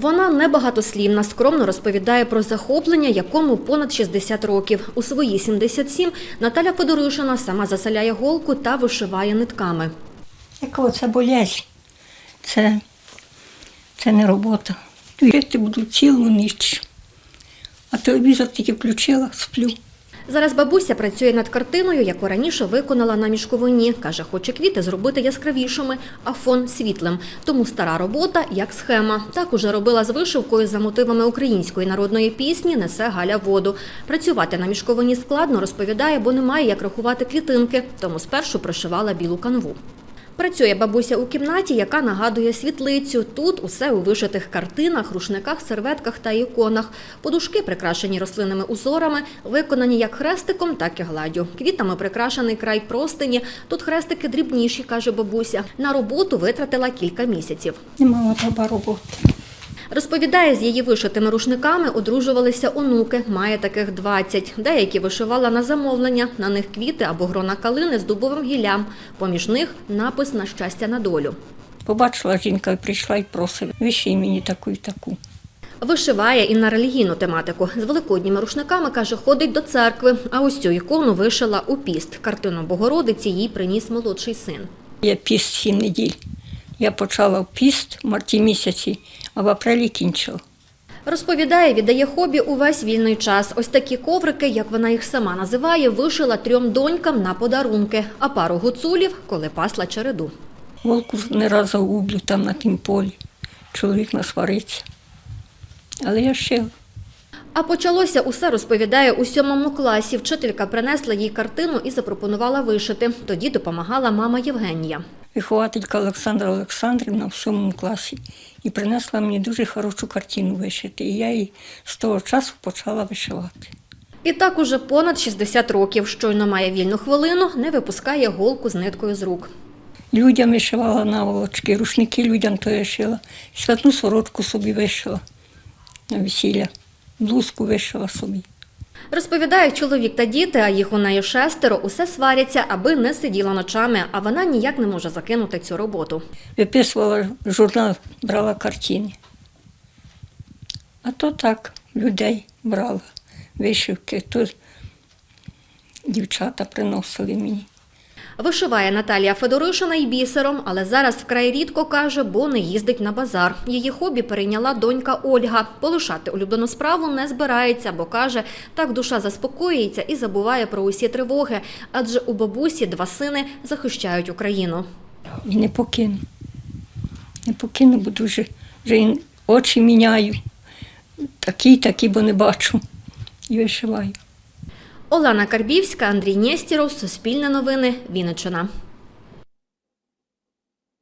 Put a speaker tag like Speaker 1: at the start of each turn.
Speaker 1: Вона небагатослівна, скромно розповідає про захоплення, якому понад 60 років. У свої 77 Наталя Федоришина сама заселяє голку та вишиває нитками.
Speaker 2: Яка це болезнь? Це, це не робота. Жити буду цілу ніч. А телевізор тільки включила, сплю.
Speaker 1: Зараз бабуся працює над картиною, яку раніше виконала на мішковині. Каже, хоче квіти зробити яскравішими, а фон світлим. Тому стара робота як схема. Так уже робила з вишивкою за мотивами української народної пісні Несе Галя воду. Працювати на мішковині складно, розповідає, бо немає як рахувати клітинки, тому спершу прошивала білу канву. Працює бабуся у кімнаті, яка нагадує світлицю. Тут усе у вишитих картинах, рушниках, серветках та іконах. Подушки прикрашені рослинними узорами, виконані як хрестиком, так і гладдю. Квітами прикрашений край простині. Тут хрестики дрібніші, каже бабуся. На роботу витратила кілька місяців.
Speaker 2: Баба роботи.
Speaker 1: Розповідає, з її вишитими рушниками одружувалися онуки. Має таких 20. Деякі вишивала на замовлення. На них квіти або грона калини з дубовим гіллям. Поміж них напис на щастя на долю.
Speaker 2: Побачила жінка прийшла і просить, виший мені таку і таку.
Speaker 1: Вишиває і на релігійну тематику. З великодніми рушниками, каже, ходить до церкви. А ось цю ікону вишила у піст. Картину Богородиці їй приніс молодший син.
Speaker 2: Я піст сім неділь. Я почала в піст в марті місяці, а в апрелі кінчила.
Speaker 1: Розповідає, віддає хобі увесь вільний час. Ось такі коврики, як вона їх сама називає, вишила трьом донькам на подарунки, а пару гуцулів, коли пасла череду.
Speaker 2: Волку не раз загублю там на тім полі. Чоловік насвариться. Але я шила.
Speaker 1: А почалося усе, розповідає, у сьомому класі. Вчителька принесла їй картину і запропонувала вишити. Тоді допомагала мама Євгенія.
Speaker 2: Вихователька Олександра Олександрівна в сьомому класі і принесла мені дуже хорошу картину вишити. І я її з того часу почала вишивати.
Speaker 1: І так уже понад 60 років. Щойно має вільну хвилину, не випускає голку з ниткою з рук.
Speaker 2: Людям вишивала наволочки, рушники людям то я шила. Святну сорочку собі вишила на весілля, блузку вишила собі.
Speaker 1: Розповідає чоловік та діти, а їх у неї шестеро, усе сваряться, аби не сиділа ночами, а вона ніяк не може закинути цю роботу.
Speaker 2: Виписувала журнал, брала картини. А то так, людей брала, вишивки, то дівчата приносили мені.
Speaker 1: Вишиває Наталія Федоришина й бісером, але зараз вкрай рідко каже, бо не їздить на базар. Її хобі перейняла донька Ольга. Полишати улюблену справу не збирається, бо каже, так душа заспокоюється і забуває про усі тривоги, адже у бабусі два сини захищають Україну.
Speaker 2: Не покину. Не покину, бо дуже вже очі міняю. Такі, такі, бо не бачу. І вишиваю.
Speaker 1: Олена Карбівська, Андрій Нєстіров, Суспільне новини, Вінниччина.